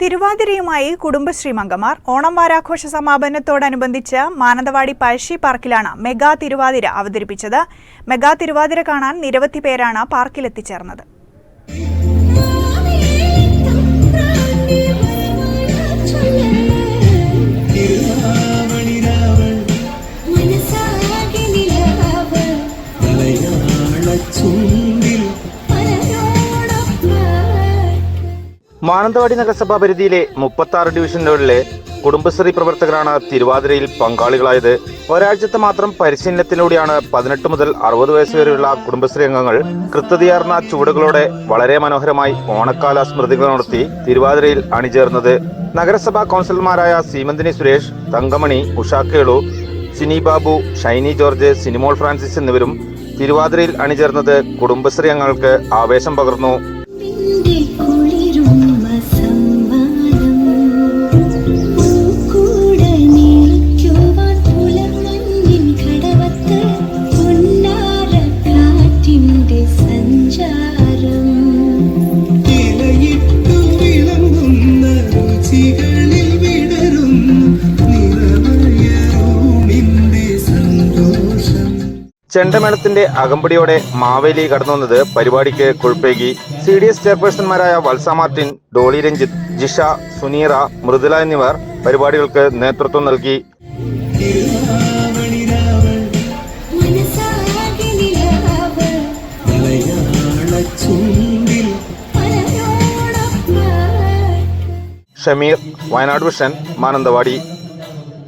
തിരുവാതിരയുമായി കുടുംബശ്രീ മംഗമാർ ഓണം വാരാഘോഷ സമാപനത്തോടനുബന്ധിച്ച് മാനന്തവാടി പഴശ്ശി പാർക്കിലാണ് മെഗാ തിരുവാതിര അവതരിപ്പിച്ചത്. മെഗാ തിരുവാതിര കാണാൻ നിരവധി പേരാണ് പാർക്കിലെത്തിച്ചേർന്നത്. മാനന്തവാടി നഗരസഭാ പരിധിയിലെ മുപ്പത്തി ആറ് ഡിവിഷനുകളിലെ കുടുംബശ്രീ പ്രവർത്തകരാണ് തിരുവാതിരയിൽ പങ്കാളികളായത്. ഒരാഴ്ചത്തെ മാത്രം പരിശീലനത്തിലൂടെയാണ് പതിനെട്ട് മുതൽ അറുപത് വയസ്സ് വരെയുള്ള കുടുംബശ്രീ അംഗങ്ങൾ കൃത്യതയാർന്ന ചുവടുകളോടെ വളരെ മനോഹരമായി ഓണക്കാല സ്മൃതികൾ നടത്തി തിരുവാതിരയിൽ അണിചേർന്നത്. നഗരസഭാ കൗൺസിലർമാരായ സീമന്തിനി സുരേഷ് തങ്കമണി ഉഷാ കേളു സിനി ബാബു ഷൈനി ജോർജ് സിനിമോൾ ഫ്രാൻസിസ് എന്നിവരും തിരുവാതിരയിൽ അണിചേർന്നത് കുടുംബശ്രീ അംഗങ്ങൾക്ക് ആവേശം പകർന്നു. ചെണ്ടമേളത്തിന്റെ അകമ്പടിയോടെ മാവേലി കടന്നു വന്നത് പരിപാടിക്ക് കുഴപ്പേകി സി ഡി എസ് ചെയർപേഴ്സൺമാരായ വത്സ മാർട്ടിൻ ഡോളി രഞ്ജിത്ത് ജിഷ സുനീറ മൃദുല എന്നിവർ പരിപാടികൾക്ക് നേതൃത്വം നൽകി. ഷമീർ വയനാട് വിഷൻ മാനന്തവാടി.